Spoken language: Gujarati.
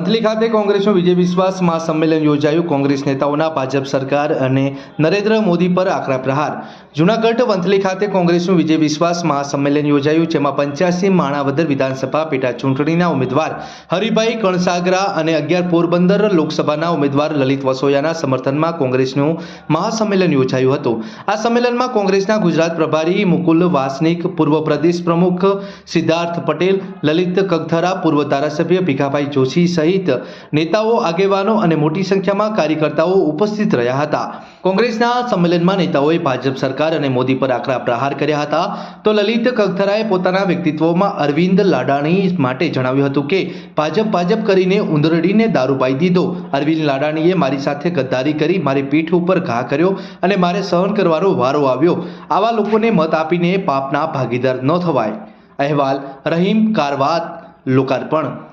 વંથલી ખાતે કોંગ્રેસનું વિજય વિશ્વાસ મહાસંમેલન યોજાયું. કોંગ્રેસ નેતાઓના ભાજપ સરકાર અને નરેન્દ્ર મોદી પર આકરા પ્રહાર. જૂનાગઢ વંથલી ખાતે કોંગ્રેસનું વિજય વિશ્વાસ મહાસંમેલન યોજાયું, જેમાં પંચ્યાસી માણાવદર વિધાનસભા પેટા ચૂંટણીના ઉમેદવાર હરિભાઈ કણસાગરા અને અગિયાર પોરબંદર લોકસભાના ઉમેદવાર લલિત વસોયાના સમર્થનમાં કોંગ્રેસનું મહાસંમેલન યોજાયું હતું. આ સંમેલનમાં કોંગ્રેસના ગુજરાત પ્રભારી મુકુલ વાસનિક, પૂર્વ પ્રદેશ પ્રમુખ સિદ્ધાર્થ પટેલ, લલિત કગથરા, પૂર્વ ધારાસભ્ય ભીખાભાઈ જોશી સહિત નેતાઓ, આગેવાનો અને મોટી સંખ્યામાં કાર્યકર્તાઓ ઉપસ્થિત રહ્યા હતા. કોંગ્રેસના સંમેલનમાં નેતાઓએ ભાજપ સરકાર અને મોદી પર આકરા પ્રહાર કર્યા હતા. તો લલિત કગથરાએ પોતાના વ્યક્તિત્વમાં અરવિંદ લાડાણી માટે જણાવ્યું હતું કે, ભાજપ ભાજપ કરીને ઉંદરડીને દારૂ પાઈ દીધો. અરવિંદ લાડાણીએ મારી સાથે ગદ્દારી કરી, મારી પીઠ ઉપર ઘા કર્યો અને મારે સહન કરવાનો વારો આવ્યો. આવા લોકોને મત આપીને પાપના ભાગીદાર ન થવાય. અહેવાલ, રહીમ, કારવાત, લોકાર્પણ.